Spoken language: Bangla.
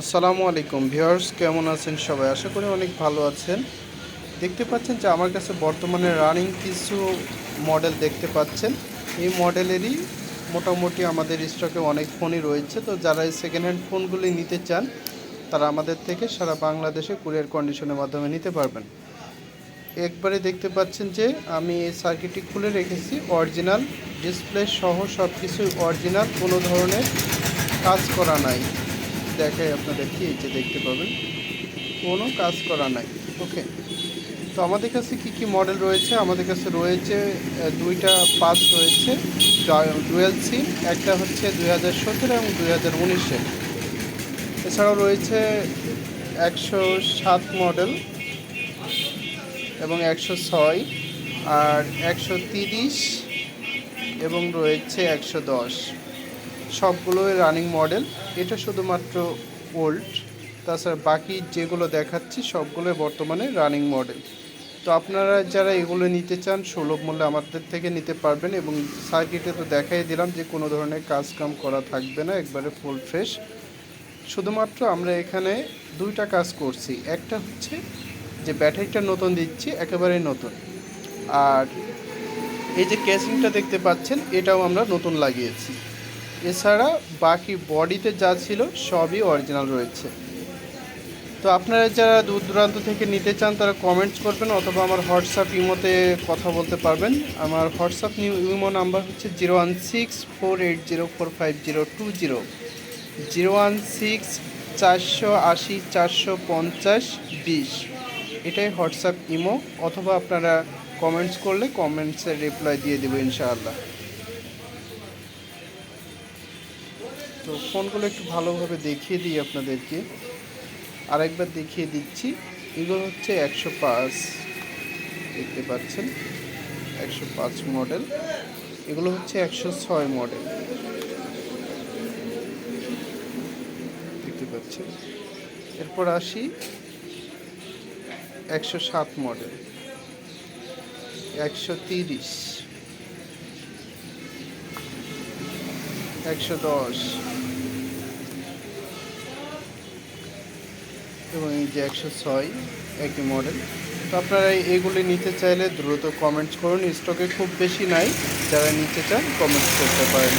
আসসালামু আলাইকুম ভিউয়ার্স, কেমন আছেন সবাই? আশা করি অনেক ভালো আছেন। দেখতে পাচ্ছেন যে আমার কাছে বর্তমানে রানিং কিছু মডেল দেখতে পাচ্ছেন। এই মডেলেরই মোটামুটি আমাদের স্টকে অনেক ফোনই রয়েছে। তো যারা এই সেকেন্ড হ্যান্ড ফোনগুলি নিতে চান, তারা আমাদের থেকে সারা বাংলাদেশে কুরিয়ার কন্ডিশনের মাধ্যমে নিতে পারবেন। একবারে দেখতে পাচ্ছেন যে আমি এই সার্কিটটি খুলে রেখেছি। অরিজিনাল ডিসপ্লে সহ সব কিছুই অরিজিনাল কোনো ধরনের কাজ করা নাই। দেখাই আপনাদেরকে, এই যে দেখতে পাবেন। কোনো কাজ করা নাই, ওকে? তো আমাদের কাছে কি কি মডেল রয়েছে? আমাদের কাছে রয়েছে দুইটা পাস রয়েছে ডুয়েল সিম, একটা হচ্ছে দুই হাজার সতেরো এবং দুই হাজার উনিশের এছাড়াও রয়েছে একশো সাত মডেল এবং একশো ছয় আর একশো তিরিশ এবং রয়েছে একশো দশ। সবগুলোই রানিং মডেল এটা শুধুমাত্র ওল্ড তাছাড়া বাকি যেগুলো দেখাচ্ছি, সবগুলোই বর্তমানে রানিং মডেল তো আপনারা যারা এগুলো নিতে চান, সুলভ মূল্যে আমাদের থেকে নিতে পারবেন এবং সার্কিটে তো দেখাই দিলাম যে কোনো ধরনের কাজ কাম করা থাকবে না, একবারে ফুল ফ্রেশ শুধুমাত্র আমরা এখানে দুইটা কাজ করছি। একটা হচ্ছে যে ব্যাটারিটা নতুন দিচ্ছি, একেবারেই নতুন। আর এই যে কেসিংটা দেখতে পাচ্ছেন, এটাও আমরা নতুন লাগিয়েছি। এছাড়া বাকি বডিতে যা ছিল সবই অরিজিনাল রয়েছে। তো আপনারা যারা দূর দূরান্ত থেকে নিতে চান, তারা কমেন্টস করবেন অথবা আমার হোয়াটসঅ্যাপ ইমোতে কথা বলতে পারবেন। আমার হোয়াটসঅ্যাপ নিউ ইমো নাম্বার হচ্ছে zero one six four eight zero four five zero two zero zero one six চারশো আশি চারশো পঞ্চাশ বিশ। এটাই হোয়াটসঅ্যাপ ইমো। অথবা আপনারা কমেন্টস করলে কমেন্টসের রিপ্লাই দিয়ে দেবো ইনশাআল্লাহ। তো ফোনগুলো একটু ভালোভাবে দেখিয়ে দিই আপনাদেরকে। আরেকবার দেখিয়ে দিচ্ছি। এগুলো হচ্ছে একশো পাঁচ, দেখতে পাচ্ছেন? একশো পাঁচ মডেল। এগুলো হচ্ছে একশো ছয় মডেল। দেখতে পাচ্ছেন? এরপর আসি। একশো সাত মডেল। একশো তিরিশ। একশো দশ। এবং এই যে একশো ছয় একই মডেল তো আপনারা এগুলি নিতে চাইলে দ্রুত কমেন্টস করুন। স্টকে খুব বেশি নাই, যারা নিতে চান কমেন্টস করতে পারেন।